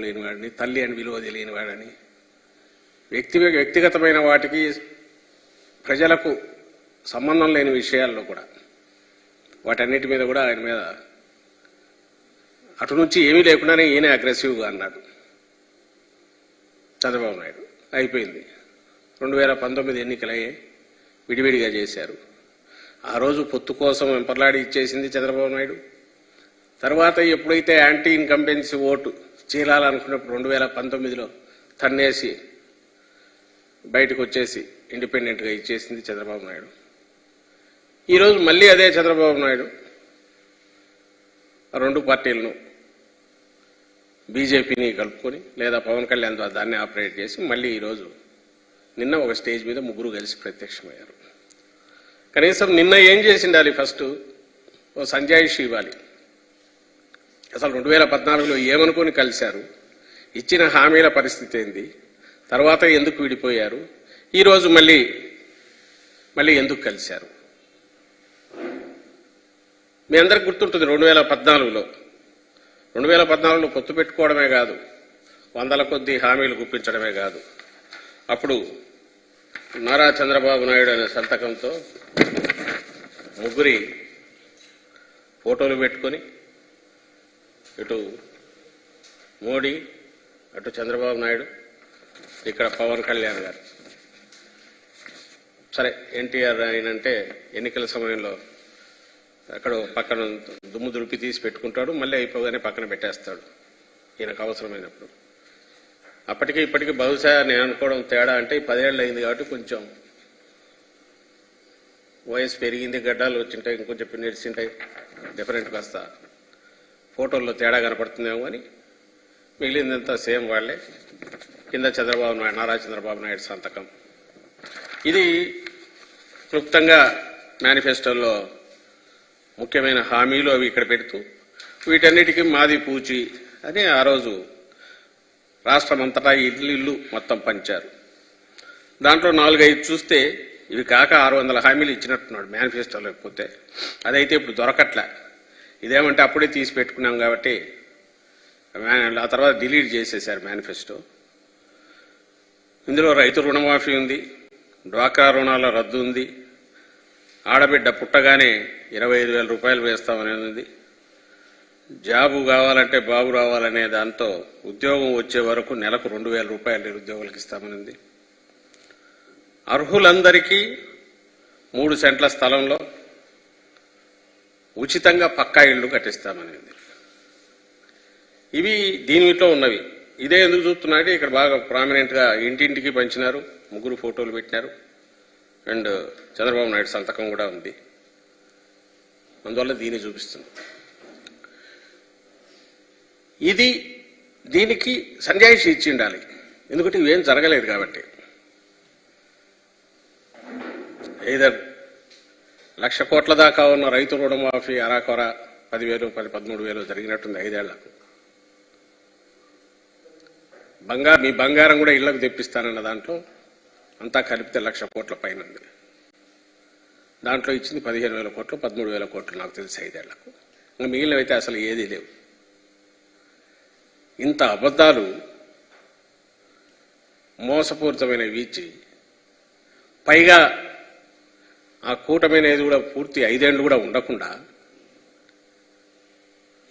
లేనివాడిని తల్లి అని విలువ తెలియనివాడని వ్యక్తి వ్యక్తిగతమైన వాటికి ప్రజలకు సంబంధం లేని విషయాల్లో కూడా వాటన్నిటి మీద కూడా ఆయన మీద అటు నుంచి ఏమీ లేకుండానే ఈయన అగ్రెసివ్గా అన్నాడు. చంద్రబాబు నాయుడు అయిపోయింది. రెండు వేల పంతొమ్మిది ఎన్నికలయ్యే విడివిడిగా చేశారు. ఆ రోజు పొత్తు కోసం వెంపర్లాడి ఇచ్చేసింది చంద్రబాబు నాయుడు. తర్వాత ఎప్పుడైతే యాంటీ ఇన్కంపెన్సీ ఓటు చీలాలనుకున్నప్పుడు రెండు వేల పంతొమ్మిదిలో తన్నేసి బయటకు వచ్చేసి ఇండిపెండెంట్గా ఇచ్చేసింది చంద్రబాబు నాయుడు. ఈరోజు మళ్ళీ అదే చంద్రబాబు నాయుడు రెండు పార్టీలను బీజేపీని కలుపుకొని లేదా పవన్ కళ్యాణ్ ద్వారా దాన్ని ఆపరేట్ చేసి మళ్ళీ ఈరోజు నిన్న ఒక స్టేజ్ మీద ముగ్గురు కలిసి ప్రత్యక్షమయ్యారు. కనీసం నిన్న ఏం చేసిండాలి ఫస్ట్? ఓ సంజాయిషి ఇవ్వాలి. అసలు రెండు వేల పద్నాలుగులో ఏమనుకొని కలిశారు? ఇచ్చిన హామీల పరిస్థితి ఏంది? తర్వాత ఎందుకు విడిపోయారు? ఈరోజు మళ్ళీ మళ్ళీ ఎందుకు కలిశారు? మీ అందరికి గుర్తుంటుంది రెండు వేల పద్నాలుగులో. రెండు వేల పద్నాలుగులో పొత్తు పెట్టుకోవడమే కాదు వందల కొద్ది హామీలు గుప్పించడమే కాదు. అప్పుడు నారా చంద్రబాబు నాయుడు అనే సంతకంతో ముగ్గురి ఫోటోలు పెట్టుకొని ఇటు మోడీ అటు చంద్రబాబు నాయుడు ఇక్కడ పవన్ కళ్యాణ్ గారు. సరే ఎన్టీఆర్ ఆయనంటే ఎన్నికల సమయంలో అక్కడ పక్కన దుమ్ము దులిపి తీసి పెట్టుకుంటాడు మళ్ళీ అయిపోగానే పక్కన పెట్టేస్తాడు ఈయనకు అవసరమైనప్పుడు. అప్పటికి ఇప్పటికి బహుశా నేను అనుకోవడం తేడా అంటే పదేళ్ళు అయింది కాబట్టి కొంచెం వయసు పెరిగింది గడ్డాలు వచ్చింటాయి ఇంకొంచెం ఉంటాయి డిఫరెంట్ కాస్త ఫోటోల్లో తేడా కనపడుతుందేమో అని మిగిలిందంతా సేమ్ వాళ్ళే. కింద చంద్రబాబు నాయుడు నారా చంద్రబాబు నాయుడు సంతకం. ఇది క్లుప్తంగా మేనిఫెస్టోలో ముఖ్యమైన హామీలు అవి ఇక్కడ పెడుతూ వీటన్నిటికీ మాది పూచి అని ఆ రోజు రాష్ట్రం అంతటా ఇల్లు ఇల్లు మొత్తం పంచారు. దాంట్లో నాలుగైదు చూస్తే ఇవి కాక ఆరు వందల హామీలు ఇచ్చినట్టున్నాడు మేనిఫెస్టోలో. పోతే అదైతే ఇప్పుడు దొరకట్లే. ఇదేమంటే అప్పుడే తీసి పెట్టుకున్నాం కాబట్టి ఆ తర్వాత డిలీట్ చేసేసారు మేనిఫెస్టో. ఇందులో రైతు రుణమాఫీ ఉంది డ్వాక్రా రుణాల రద్దు ఉంది ఆడబిడ్డ పుట్టగానే ఇరవై ఐదు వేల రూపాయలు వేస్తామనేది ఉంది. జాబు కావాలంటే బాబు రావాలనే దాంతో ఉద్యోగం వచ్చే వరకు నెలకు రెండు వేల రూపాయలు నిరుద్యోగులకు ఇస్తామనింది అర్హులందరికీ మూడు సెంట్ల స్థలంలో ఉచితంగా పక్కా ఇళ్ళు కట్టిస్తామనేది. ఇవి దీనిలో ఉన్నవి. ఇదే ఎందుకు చూస్తున్నారంటే ఇక్కడ బాగా ప్రామినెంట్గా ఇంటింటికి పంచినారు ముగ్గురు ఫోటోలు పెట్టినారు. అండ్ చంద్రబాబు నాయుడు సంతకం కూడా ఉంది. అందువల్ల దీన్ని చూపిస్తుంది ఇది దీనికి సంజాయిషి ఇచ్చి ఉండాలి. ఎందుకంటే ఇవేం జరగలేదు కాబట్టి. ఏదర్ లక్ష కోట్ల దాకా ఉన్న రైతు రుణమాఫీ అరాకొర పదివేలు పది పదమూడు వేలు జరిగినట్టుంది ఐదేళ్ళకు. బంగారు మీ బంగారం కూడా ఇళ్ళకు తెప్పిస్తానన్న దాంట్లో అంతా కలిపితే లక్ష కోట్ల పైన ఉంది దాంట్లో ఇచ్చింది పదిహేను వేల కోట్లు పదమూడు వేల కోట్లు నాకు తెలిసి ఐదేళ్ళకు. ఇంకా మిగిలినవైతే అసలు ఏదీ లేవు. ఇంత అబద్ధాలు మోసపూరితమైన వీచి. పైగా ఆ కూటమి అనేది కూడా పూర్తి ఐదేళ్ళు కూడా ఉండకుండా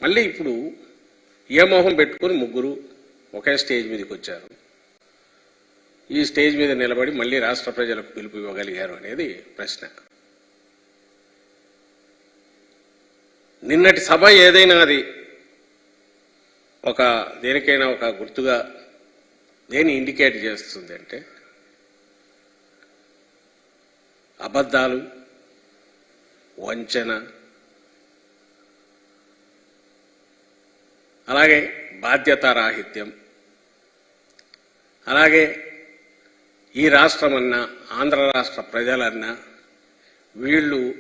మళ్ళీ ఇప్పుడు ఏ మొహం పెట్టుకొని ముగ్గురు ఒకే స్టేజ్ మీదకి వచ్చారు. ఈ స్టేజ్ మీద నిలబడి మళ్ళీ రాష్ట్ర ప్రజలకు పిలుపు ఇవ్వగలిగారు అనేది ప్రశ్న. నిన్నటి సభ ఏదైనా అది ఒక దేనికైనా ఒక గుర్తుగా దేని ఇండికేట్ చేస్తుంది అంటే అబద్ధాలు వంచన. అలాగే బాధ్యతారాహిత్యం. అలాగే ఈ రాష్ట్రమన్నా ఆంధ్ర రాష్ట్ర ప్రజలన్నా వీళ్ళు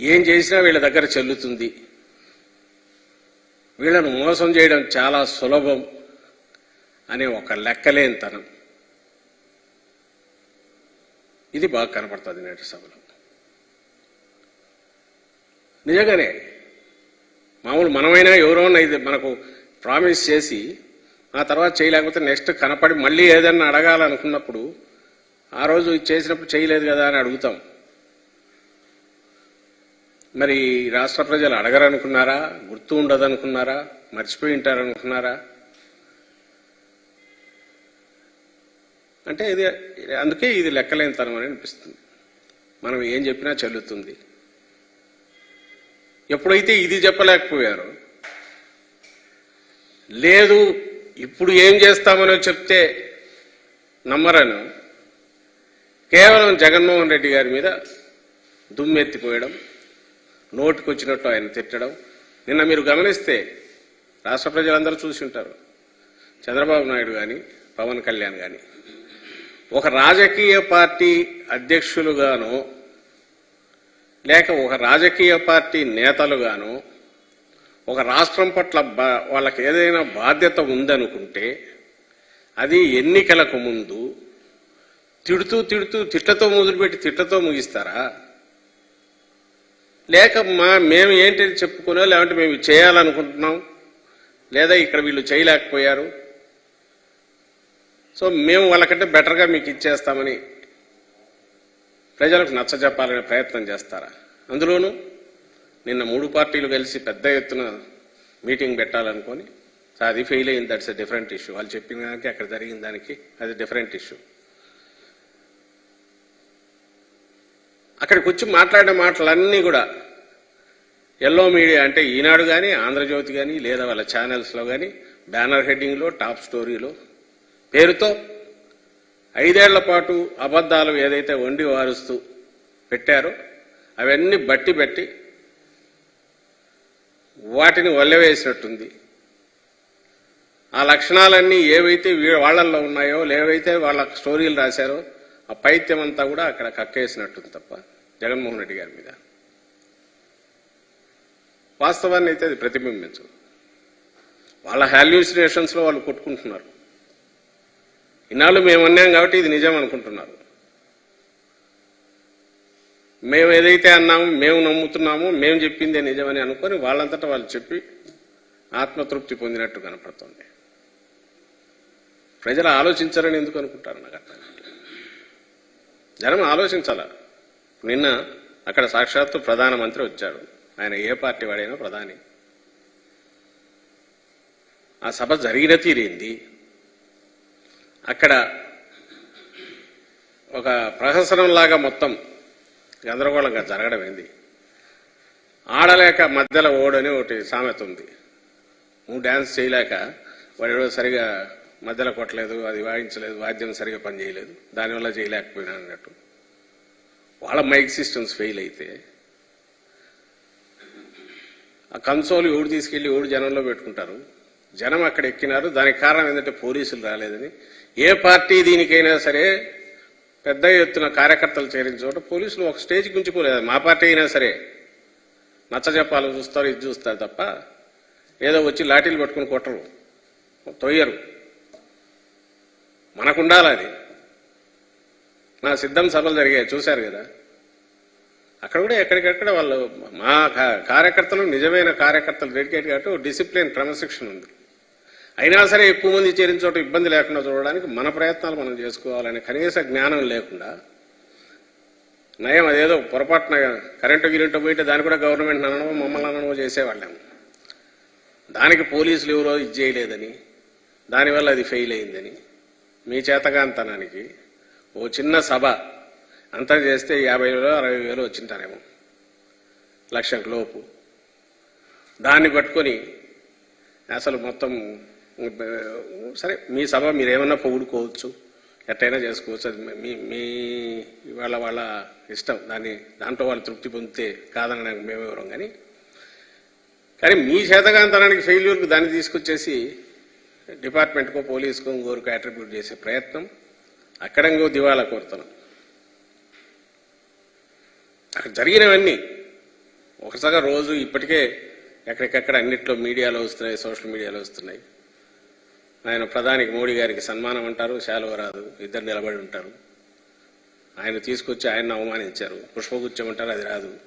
ఏం చేసినా వీళ్ళ దగ్గర చెల్లుతుంది. వీళ్ళను మోసం చేయడం చాలా సులభం అనే ఒక లెక్కలేనితనం. ఇది బాగా కనపడుతుంది నేటి సభలో. నిజంగానే మామూలు మనమైనా ఎవరోనైతే మనకు ప్రామిస్ చేసి ఆ తర్వాత చేయలేకపోతే నెక్స్ట్ కనపడి మళ్ళీ ఏదన్నా అడగాలనుకున్నప్పుడు ఆ రోజు ఇది చేసినప్పుడు చేయలేదు కదా అని అడుగుతాం. మరి రాష్ట్ర ప్రజలు అడగరనుకున్నారా? గుర్తు ఉండదనుకున్నారా? మర్చిపోయి ఉంటారనుకున్నారా? అంటే ఇది అందుకే ఇది లెక్కలేనితనం అని అనిపిస్తుంది. మనం ఏం చెప్పినా చెల్లుతుంది. ఎప్పుడైతే ఇది చెప్పలేకపోయారు లేదు ఇప్పుడు ఏం చేస్తామనో చెప్తే నమ్మరను. కేవలం జగన్మోహన్ రెడ్డి గారి మీద దుమ్మెత్తిపోయడం నోటుకొచ్చినట్టు ఆయన తిట్టడం. నిన్న మీరు గమనిస్తే రాష్ట్ర ప్రజలందరూ చూసి ఉంటారు. చంద్రబాబు నాయుడు కానీ పవన్ కళ్యాణ్ కానీ ఒక రాజకీయ పార్టీ అధ్యక్షులుగానో లేక ఒక రాజకీయ పార్టీ నేతలుగాను ఒక రాష్ట్రం పట్ల బా- వాళ్ళకి ఏదైనా బాధ్యత ఉందనుకుంటే అది ఎన్నికలకు ముందు తిడుతూ తిడుతూ తిట్లతో మొదలుపెట్టి తిట్లతో ముగిస్తారా? లేక మా మేము ఏంటి చెప్పుకునో లేదంటే మేము చేయాలనుకుంటున్నాం లేదా ఇక్కడ వీళ్ళు చేయలేకపోయారు. సో మేము వాళ్ళకంటే బెటర్గా మీకు ఇచ్చేస్తామని ప్రజలకు నచ్చజెప్పాలనే ప్రయత్నం చేస్తారా? అందులోనూ నిన్న మూడు పార్టీలు కలిసి పెద్ద ఎత్తున మీటింగ్ పెట్టాలనుకొని అది ఫెయిల్ అయింది దట్స్ ఎ డిఫరెంట్ ఇష్యూ వాళ్ళు చెప్పిన దానికి అక్కడ జరిగిన దానికి అది డిఫరెంట్ ఇష్యూ అక్కడికి వచ్చి మాట్లాడిన మాటలన్నీ కూడా ఎల్లో మీడియా అంటే ఈనాడు కానీ ఆంధ్రజ్యోతి కానీ లేదా వాళ్ళ ఛానల్స్లో కానీ బ్యానర్ హెడ్డింగ్లో టాప్ స్టోరీలో పేరుతో ఐదేళ్ళ పాటు అబద్ధాలు ఏదైతే వండి వారుస్తూ పెట్టారో అవన్నీ బట్టి పెట్టి వాటిని వల్లవేసినట్టుంది ఆ లక్షణాలన్నీ ఏవైతే వీ- వాళ్ళల్లో ఉన్నాయో లేవైతే వాళ్ళ స్టోరీలు రాశారో ఆ పైత్యం అంతా కూడా అక్కడ కక్కేసినట్టుంది తప్ప జగన్మోహన్ రెడ్డి గారి మీద. వాస్తవాన్ని అయితే అది ప్రతిబింబించదు. వాళ్ళ హాల్యూసినేషన్స్లో వాళ్ళు కొట్టుకుంటున్నారు. ఇన్నాళ్ళు మేము అన్నాం కాబట్టి ఇది నిజం అనుకుంటున్నారు. మేము ఏదైతే అన్నాము మేము నమ్ముతున్నామో మేము చెప్పిందే నిజమని అనుకొని వాళ్ళంతటా వాళ్ళు చెప్పి ఆత్మతృప్తి పొందినట్టు కనపడుతుంది. ప్రజలు ఆలోచించారని ఎందుకు అనుకుంటారు నాకు అర్థం జనం ఆలోచించాల? నిన్న అక్కడ సాక్షాత్తు ప్రధానమంత్రి వచ్చాడు ఆయన ఏ పార్టీ వాడైనా ప్రధాని. ఆ సభ జరిగిన తీరేంది అక్కడ ఒక ప్రహసనంలాగా మొత్తం గందరగోళంగా జరగడం ఏంది? ఆడలేక మధ్యలో ఓడని ఒకటి సామెత ఉంది. నువ్వు డ్యాన్స్ చేయలేక వాడు సరిగా మధ్యలో కొట్టలేదు అది వాయించలేదు వాద్యం సరిగా పనిచేయలేదు దానివల్ల చేయలేకపోయినా అన్నట్టు. వాళ్ళ మైక్ సిస్టమ్స్ ఫెయిల్ అయితే ఆ కన్సోల్ ఎవడు తీసుకెళ్ళి ఎవడు జనంలో పెట్టుకుంటారు? జనం అక్కడ ఎక్కినారు దానికి కారణం ఏంటంటే పోలీసులు రాలేదని ఏ పార్టీ దీనికైనా సరే పెద్ద ఎత్తున కార్యకర్తలు చేరిన చోట పోలీసులు ఒక స్టేజ్కి ఉంచిపోలేదు మా పార్టీ అయినా సరే. నచ్చ చెప్పాలని చూస్తారు ఇది చూస్తారు తప్ప ఏదో వచ్చి లాఠీలు పట్టుకుని కొట్టరు. తొయ్యరు. మనకుండాలి అది. నా సిద్ధం సభలు జరిగాయి చూశారు కదా. అక్కడ కూడా ఎక్కడికెక్కడ వాళ్ళు మా కా- కార్యకర్తలు నిజమైన కార్యకర్తలు డెడికేట్ కాబట్టి డిసిప్లిన్ క్రమశిక్షణ ఉంది. అయినా సరే ఎక్కువ మంది చేరిన చోట ఇబ్బంది లేకుండా చూడడానికి మన ప్రయత్నాలు మనం చేసుకోవాలనే కనీస జ్ఞానం లేకుండా నయం అదేదో పొరపాటున కరెంటు గిరెంటు పోయితే దాన్ని కూడా గవర్నమెంట్ అనడమో మమ్మల్ని అనడమో చేసేవాళ్ళం. దానికి పోలీసులు ఎవరో ఇది చేయలేదని దానివల్ల అది ఫెయిల్ అయిందని మీ చేతకాంతనానికి ఓ చిన్న సభ అంతా చేస్తే యాభై వేలు అరవై వేలు వచ్చింటారేమో లక్షకు లోపు. దాన్ని పట్టుకొని అసలు మొత్తం సరే మీ సభ మీరేమన్నా పొగుడుకోవచ్చు ఎట్టయినా చేసుకోవచ్చు అది మీ మీ వాళ్ళ వాళ్ళ ఇష్టం. దాన్ని దాంట్లో వాళ్ళు తృప్తి పొందితే కాదనడానికి మేమెవరం కానీ కానీ మీ చేతగాంతనానికి ఫెయిల్యూర్కి దాన్ని తీసుకొచ్చేసి డిపార్ట్మెంట్కో పోలీస్కో ఇంకోరికో అట్రిబ్యూట్ చేసే ప్రయత్నం అక్కడ ఇంకో దివాలా కోరుతున్నాం. అక్కడ జరిగినవన్నీ ఒకసారి రోజు ఇప్పటికే ఎక్కడికక్కడ అన్నిట్లో మీడియాలో వస్తున్నాయి సోషల్ మీడియాలో వస్తున్నాయి. ఆయన ప్రధానికి మోడీ గారికి సన్మానం అంటారు శాలువ రాదు ఇద్దరు నిలబడి ఉంటారు. ఆయన తీసుకొచ్చి ఆయన్ని అవమానించారు. పుష్పగుచ్చం అంటారు అది రాదు.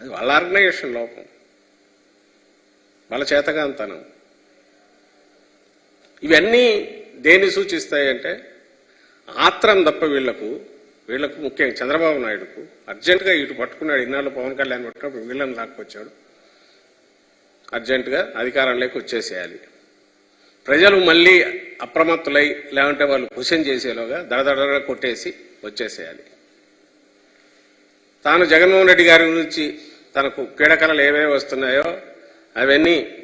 అది వాళ్ళ ఆర్గనైజేషన్ లోపం. వాళ్ళ చేతగాంతనం ఇవన్నీ దేన్ని సూచిస్తాయంటే ఆత్రం తప్ప వీళ్ళకు వీళ్ళకు ముఖ్యంగా చంద్రబాబు నాయుడుకు. అర్జెంటుగా ఇటు పట్టుకున్నాడు. ఇన్నాళ్ళు పవన్ కళ్యాణ్ పట్టుకున్నప్పుడు వీళ్ళని లాక్కొచ్చాడు. అర్జెంటుగా అధికారంలోకి వచ్చేసేయాలి. ప్రజలు మళ్ళీ అప్రమత్తులై లేకుంటే వాళ్ళు క్వశ్చన్ చేసేలోగా దడదడగా కొట్టేసి వచ్చేసేయాలి. తాను జగన్మోహన్ రెడ్డి గారి గురించి తనకు పీడకలలు ఏవేవి వస్తున్నాయో అవన్నీ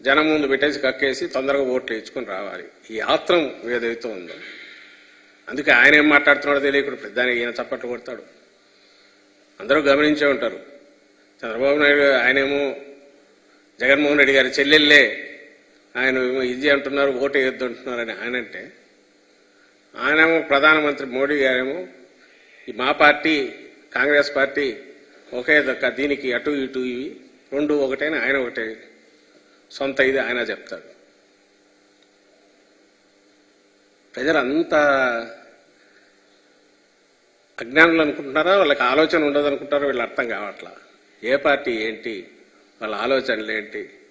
జనం ముందు పెట్టేసి కక్కేసి తొందరగా ఓట్లు ఇచ్చుకొని రావాలి. ఈ ఆత్రం ఏదైతే ఉందో. అందుకే ఆయన ఏం మాట్లాడుతున్నాడో తెలియకుండా పెద్ద ఈయన చప్పట్లు కొడతాడు. అందరూ గమనించే ఉంటారు. చంద్రబాబు నాయుడు ఆయనేమో జగన్మోహన్ రెడ్డి గారి చెల్లెళ్ళే ఆయన ఏమో ఇది అంటున్నారు ఓటు వేయొద్దు అంటున్నారని ఆయన అంటే ఆయనేమో ప్రధానమంత్రి మోడీ గారేమో ఈ మా పార్టీ కాంగ్రెస్ పార్టీ ఒకే దీనికి అటు ఇటు ఇవి రెండు ఒకటేనా ఆయన ఒకటే సొంత ఇది ఆయన చెప్తాడు. ప్రజలు అజ్ఞానులు అనుకుంటున్నారా? వాళ్ళకి ఆలోచన ఉండదు అనుకుంటారో వీళ్ళు అర్థం కావట్లా? ఏ పార్టీ ఏంటి? వాళ్ళ ఆలోచనలు ఏంటి?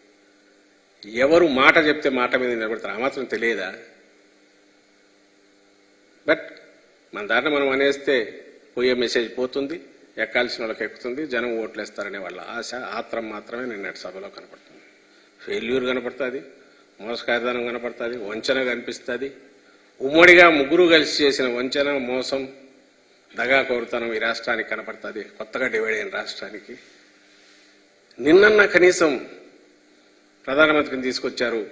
ఎవరు మాట చెప్తే మాట మీద నిలబడతారు? ఆ మాత్రం తెలియదా? బట్ మన దాంట్లో మనం అనేస్తే పోయే మెసేజ్ పోతుంది ఎక్కాల్సిన వాళ్ళకి ఎక్కుతుంది జనం ఓట్లేస్తారనే వాళ్ళ ఆశ ఆత్రం మాత్రమే నిన్నటి సభలో కనపడుతుంది. ఫెయిల్యూర్ కనపడుతుంది మోసకాయదానం కనపడుతుంది వంచన కనిపిస్తుంది. ఉమ్మడిగా ముగ్గురు కలిసి చేసిన వంచన మోసం దగా కోరుతనం ఈ రాష్ట్రానికి కనపడుతుంది కొత్తగా డివైడ్ అయిన రాష్ట్రానికి. నిన్న కనీసం ప్రధానమంత్రిని తీసుకొచ్చారు.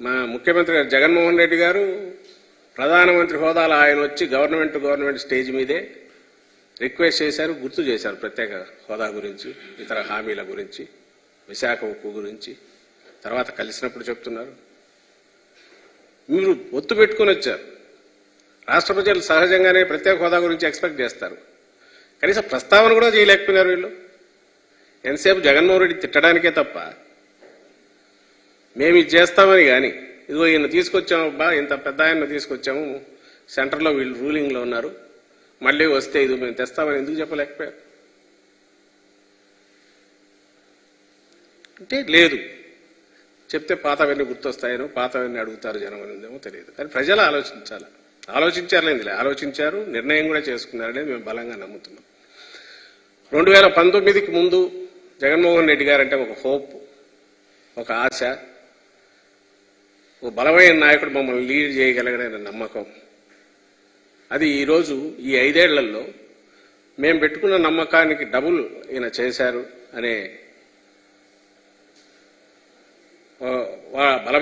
మా ముఖ్యమంత్రి గారు జగన్మోహన్ రెడ్డి గారు ప్రధానమంత్రి హోదాలో ఆయన వచ్చి గవర్నమెంట్ గవర్నమెంట్ స్టేజ్ మీదే రిక్వెస్ట్ చేశారు గుర్తు చేశారు ప్రత్యేక హోదా గురించి ఇతర హామీల గురించి విశాఖ ఉక్కు గురించి తర్వాత కలిసినప్పుడు చెప్తున్నారు. మీరు ఒత్తు పెట్టుకుని వచ్చారు. రాష్ట్ర ప్రజలు సహజంగానే ప్రత్యేక హోదా గురించి ఎక్స్పెక్ట్ చేస్తారు. కనీసం ప్రస్తావన కూడా చేయలేకపోయినారు వీళ్ళు. ఎంతసేపు జగన్మోహన్ రెడ్డి తిట్టడానికే తప్ప మేము ఇది చేస్తామని కానీ ఇదిగో ఈయన తీసుకొచ్చామబ్బా ఇంత పెద్ద ఆయన తీసుకొచ్చాము సెంటర్లో వీళ్ళు రూలింగ్లో ఉన్నారు మళ్ళీ వస్తే ఇది మేము తెస్తామని ఎందుకు చెప్పలేకపోయారు? అంటే లేదు. చెప్తే పాతవన్నీ గుర్తొస్తాయనో పాతవన్నీ అడుగుతారు జనం అనేదేమో తెలియదు. కానీ ప్రజలు ఆలోచించాలి. ఆలోచించారులేందిలే ఆలోచించారు నిర్ణయం కూడా చేసుకున్నారనే మేము బలంగా నమ్ముతున్నాం. రెండు వేల పంతొమ్మిదికి ముందు జగన్మోహన్ రెడ్డి గారంటే ఒక హోప్ ఒక ఆశ. ఒక బలమైన నాయకుడు మమ్మల్ని లీడ్ చేయగలిగిన నమ్మకం. అది ఈరోజు ఈ ఐదేళ్ళలో మేము పెట్టుకున్న నమ్మకానికి డబుల్ ఈయన చేశారు అనే బలమైన